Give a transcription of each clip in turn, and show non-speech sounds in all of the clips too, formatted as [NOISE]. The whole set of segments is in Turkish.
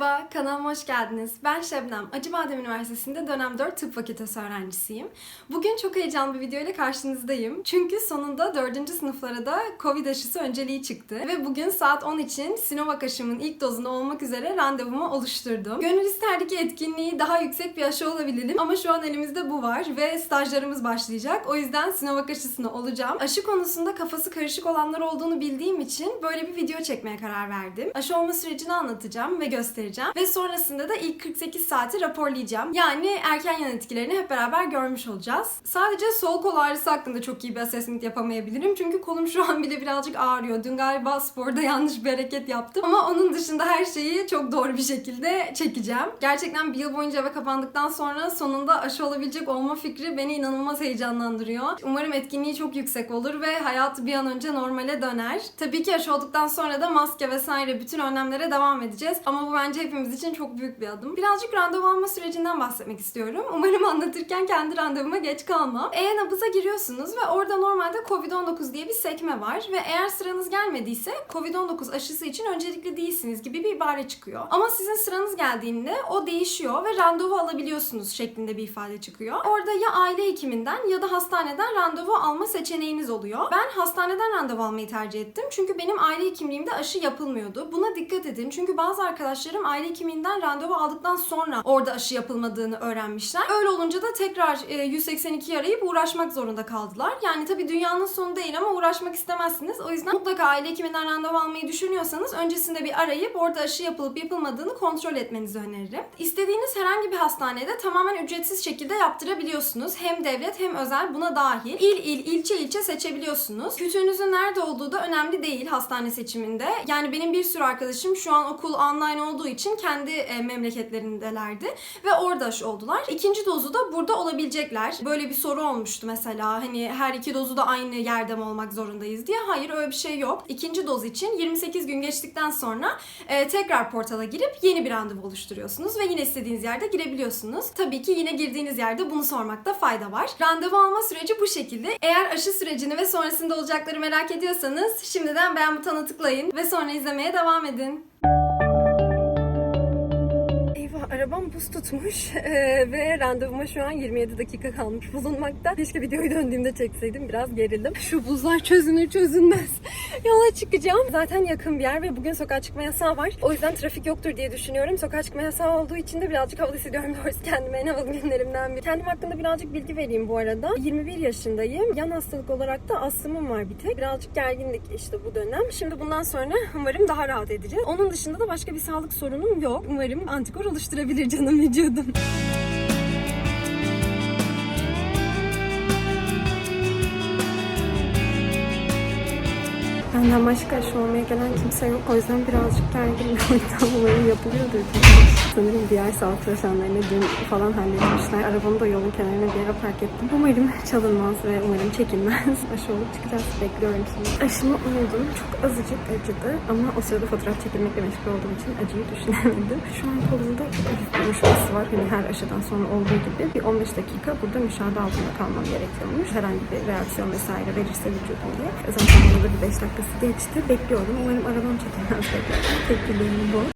Merhaba, kanalıma hoş geldiniz. Ben Şebnem. Acıbadem Üniversitesi'nde dönem 4 tıp fakültesi öğrencisiyim. Bugün çok heyecanlı bir video ile karşınızdayım. Çünkü sonunda 4. sınıflara da Covid aşısı önceliği çıktı. Ve bugün saat 10 için Sinovac aşımın ilk dozunda olmak üzere randevumu oluşturdum. Gönül isterdi ki etkinliği daha yüksek bir aşı olabilelim ama şu an elimizde bu var ve stajlarımız başlayacak. O yüzden Sinovac aşısını olacağım. Aşı konusunda kafası karışık olanlar olduğunu bildiğim için böyle bir video çekmeye karar verdim. Aşı olma sürecini anlatacağım ve göstereceğim. Ve sonrasında da ilk 48 saati raporlayacağım. Yani erken yan etkilerini hep beraber görmüş olacağız. Sadece sol kol ağrısı hakkında çok iyi bir assessment yapamayabilirim. Çünkü kolum şu an bile birazcık ağrıyor. Dün galiba sporda [LAUGHS] yanlış bir hareket yaptım. Ama onun dışında her şeyi çok doğru bir şekilde çekeceğim. Gerçekten bir yıl boyunca eve kapandıktan sonra sonunda aşı olabilecek olma fikri beni inanılmaz heyecanlandırıyor. Umarım etkinliği çok yüksek olur ve hayat bir an önce normale döner. Tabii ki aşı olduktan sonra da maske vesaire bütün önlemlere devam edeceğiz. Ama bu bence hepimiz için çok büyük bir adım. Birazcık randevu alma sürecinden bahsetmek istiyorum. Umarım anlatırken kendi randevuma geç kalmam. E-nabıza giriyorsunuz ve orada normalde COVID-19 diye bir sekme var ve eğer sıranız gelmediyse COVID-19 aşısı için öncelikli değilsiniz gibi bir ibare çıkıyor. Ama sizin sıranız geldiğinde o değişiyor ve randevu alabiliyorsunuz şeklinde bir ifade çıkıyor. Orada ya aile hekiminden ya da hastaneden randevu alma seçeneğiniz oluyor. Ben hastaneden randevu almayı tercih ettim. Çünkü benim aile hekimliğimde aşı yapılmıyordu. Buna dikkat edin. Çünkü bazı arkadaşlarım aile hekiminden randevu aldıktan sonra orada aşı yapılmadığını öğrenmişler. Öyle olunca da tekrar e, 182'yi arayıp uğraşmak zorunda kaldılar. Yani tabii dünyanın sonu değil ama uğraşmak istemezsiniz. O yüzden mutlaka aile hekiminden randevu almayı düşünüyorsanız öncesinde bir arayıp orada aşı yapılıp yapılmadığını kontrol etmenizi öneririm. İstediğiniz herhangi bir hastanede tamamen ücretsiz şekilde yaptırabiliyorsunuz. Hem devlet hem özel buna dahil. İl il, ilçe ilçe seçebiliyorsunuz. Kütüğünüzün nerede olduğu da önemli değil hastane seçiminde. Yani benim bir sürü arkadaşım şu an okul online olduğu için kendi e, memleketlerindelerdi ve orada aşı oldular. İkinci dozu da burada olabilecekler. Böyle bir soru olmuştu mesela. Hani her iki dozu da aynı yerde mi olmak zorundayız diye. Hayır öyle bir şey yok. İkinci doz için 28 gün geçtikten sonra e, tekrar portala girip yeni bir randevu oluşturuyorsunuz ve yine istediğiniz yerde girebiliyorsunuz. Tabii ki yine girdiğiniz yerde bunu sormakta fayda var. Randevu alma süreci bu şekilde. Eğer aşı sürecini ve sonrasında olacakları merak ediyorsanız şimdiden beğen butonuna tıklayın ve sonra izlemeye devam edin. Eyvah arabam buz tutmuş [LAUGHS] ve randevuma şu an 27 dakika kalmış [LAUGHS] bulunmakta. Keşke videoyu döndüğümde çekseydim biraz gerildim. Şu buzlar çözünür çözünmez. Yola çıkacağım. Zaten yakın bir yer ve bugün sokağa çıkma yasağı var. O yüzden trafik yoktur diye düşünüyorum. Sokağa çıkma yasağı olduğu için de birazcık havalı hissediyorum doğrusu kendime en havalı günlerimden biri. Kendim hakkında birazcık bilgi vereyim bu arada. 21 yaşındayım. Yan hastalık olarak da astımım var bir tek. Birazcık gerginlik işte bu dönem. Şimdi bundan sonra umarım daha rahat edeceğiz. Onun dışında da başka bir sağlık sorunum yok. Umarım antikor oluşturabilir canım vücudum. Benden başka aşı olmaya gelen kimse yok. O yüzden birazcık gerginim. [LAUGHS] O yüzden umarım yapılıyordur. Sanırım diğer sağlık çalışanlarını dün falan halletmişler. Arabamı da yolun kenarına bir yere park ettim. Umarım çalınmaz ve umarım çekilmez. [LAUGHS] Aşı olup çıkacağız. Bekliyorum şimdi. Aşımı oldum. Çok azıcık acıdı. Ama o sırada fotoğraf çekilmekle meşgul olduğum için acıyı düşünemedim. Şu an kolumda hafif bir uyuşması var. Hani her aşıdan sonra olduğu gibi. Bir 15 dakika burada müşahede altında kalmam gerekiyormuş. Herhangi bir reaksiyon vesaire verirse vücudum diye. Zaten burada bir 5 dakikası geçti. Bekliyorum. Umarım arabam çekilmez. Dileğim bu.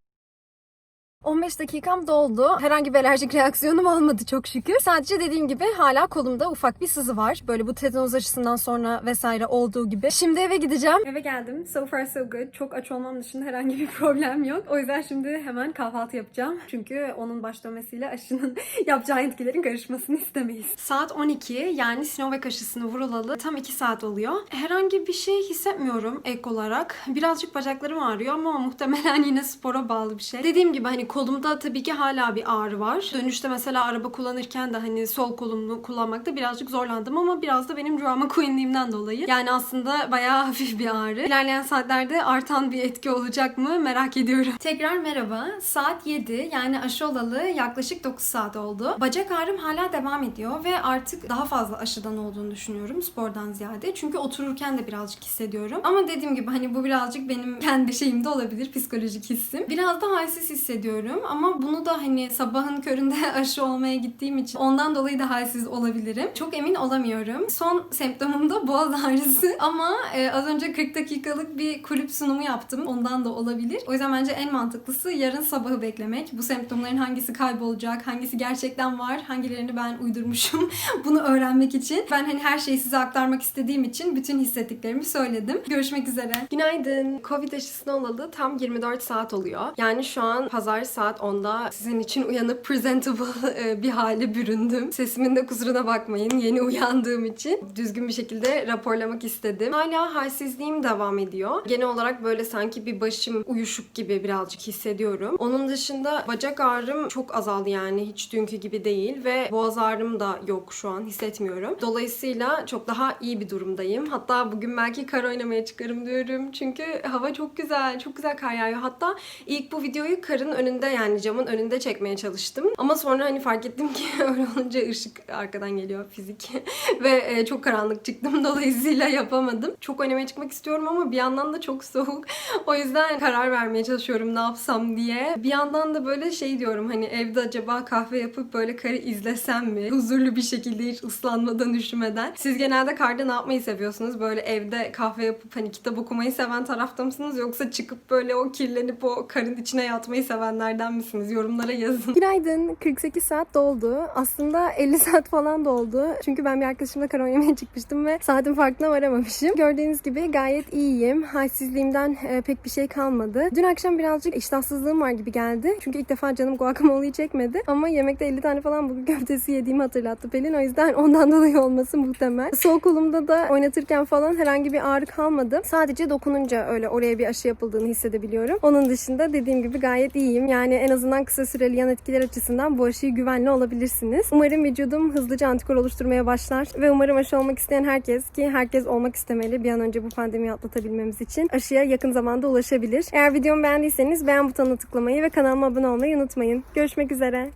15 dakikam doldu. Herhangi bir alerjik reaksiyonum olmadı çok şükür. Sadece dediğim gibi hala kolumda ufak bir sızı var. Böyle bu tetanoz aşısından sonra vesaire olduğu gibi. Şimdi eve gideceğim. Eve geldim. So far so good. Çok aç olmam dışında herhangi bir problem yok. O yüzden şimdi hemen kahvaltı yapacağım. Çünkü onun başlamasıyla aşının [LAUGHS] yapacağı etkilerin karışmasını istemeyiz. Saat 12 yani Sinovac aşısını vurulalı tam 2 saat oluyor. Herhangi bir şey hissetmiyorum ek olarak. Birazcık bacaklarım ağrıyor ama muhtemelen yine spora bağlı bir şey. Dediğim gibi hani kolumda tabii ki hala bir ağrı var. Dönüşte mesela araba kullanırken de hani sol kolumu kullanmakta birazcık zorlandım ama biraz da benim drama queenliğimden dolayı. Yani aslında bayağı [LAUGHS] hafif bir ağrı. İlerleyen saatlerde artan bir etki olacak mı merak ediyorum. Tekrar merhaba. Saat 7 yani aşı olalı yaklaşık 9 saat oldu. Bacak ağrım hala devam ediyor ve artık daha fazla aşıdan olduğunu düşünüyorum spordan ziyade. Çünkü otururken de birazcık hissediyorum. Ama dediğim gibi hani bu birazcık benim kendi şeyimde olabilir psikolojik hissim. Biraz da halsiz hissediyorum. Hissediyorum. Ama bunu da hani sabahın köründe [LAUGHS] aşı olmaya gittiğim için ondan dolayı da halsiz olabilirim. Çok emin olamıyorum. Son semptomum da boğaz [LAUGHS] ağrısı. Ama e, az önce 40 dakikalık bir kulüp sunumu yaptım. Ondan da olabilir. O yüzden bence en mantıklısı yarın sabahı beklemek. Bu semptomların hangisi kaybolacak, hangisi gerçekten var, hangilerini ben uydurmuşum [LAUGHS] bunu öğrenmek için. Ben hani her şeyi size aktarmak istediğim için bütün hissettiklerimi söyledim. Görüşmek üzere. Günaydın. Covid aşısını olalı tam 24 saat oluyor. Yani şu an pazar saat 10'da sizin için uyanıp presentable e, bir hale büründüm. Sesimin de kusuruna bakmayın yeni uyandığım için. Düzgün bir şekilde raporlamak istedim. Hala halsizliğim devam ediyor. Genel olarak böyle sanki bir başım uyuşuk gibi birazcık hissediyorum. Onun dışında bacak ağrım çok azaldı yani hiç dünkü gibi değil ve boğaz ağrım da yok şu an hissetmiyorum. Dolayısıyla çok daha iyi bir durumdayım. Hatta bugün belki kar oynamaya çıkarım diyorum. Çünkü hava çok güzel. Çok güzel kar yağıyor. Hatta ilk bu videoyu karın önünde yani camın önünde çekmeye çalıştım. Ama sonra hani fark ettim ki [LAUGHS] öyle olunca ışık arkadan geliyor fizik. [LAUGHS] Ve e, çok karanlık çıktım. [LAUGHS] Dolayısıyla yapamadım. Çok oynamaya çıkmak istiyorum ama bir yandan da çok soğuk. O yüzden karar vermeye çalışıyorum ne yapsam diye. Bir yandan da böyle şey diyorum hani evde acaba kahve yapıp böyle karı izlesem mi? Huzurlu bir şekilde hiç ıslanmadan üşümeden. Siz genelde karda ne yapmayı seviyorsunuz? Böyle evde kahve yapıp hani kitap okumayı seven tarafta mısınız? Yoksa çıkıp böyle o kirlenip o karın içine yatmayı sevenlerden misiniz? Yorumlara yazın. Günaydın. 48 saat doldu. Aslında 50 saat falan doldu. Çünkü ben bir arkadaşımla kar oynamaya çıkmıştım ve saatin farkına varamamışım. Gördüğünüz gibi gayet iyiyim. Halsizliğimden e, pek bir şey kalmadı. Dün akşam birazcık iştahsızlığım var gibi geldi. Çünkü ilk defa canım guacamole'yi çekmedi. Ama yemekte 50 tane falan bulgur köftesi yediğimi hatırlattı Pelin. O yüzden ondan [LAUGHS] dolayı olması muhtemel. Sol kolumda da oynatırken falan herhangi bir ağrı kalmadı. Sadece dokununca öyle oraya bir aşı yapıldığını hissedebiliyorum. Onun dışında dediğim gibi gayet iyiyim. Yani en azından kısa süreli yan etkiler açısından bu aşıyı güvenli olabilirsiniz. Umarım vücudum hızlıca antikor oluşturmaya başlar ve umarım aşı olmak isteyen herkes ki herkes olmak istemeli bir an önce bu pandemiyi atlatabilmemiz için aşıya yakın zamanda ulaşabilir. Eğer videomu beğendiyseniz beğen butonuna tıklamayı ve kanalıma abone olmayı unutmayın. Görüşmek üzere.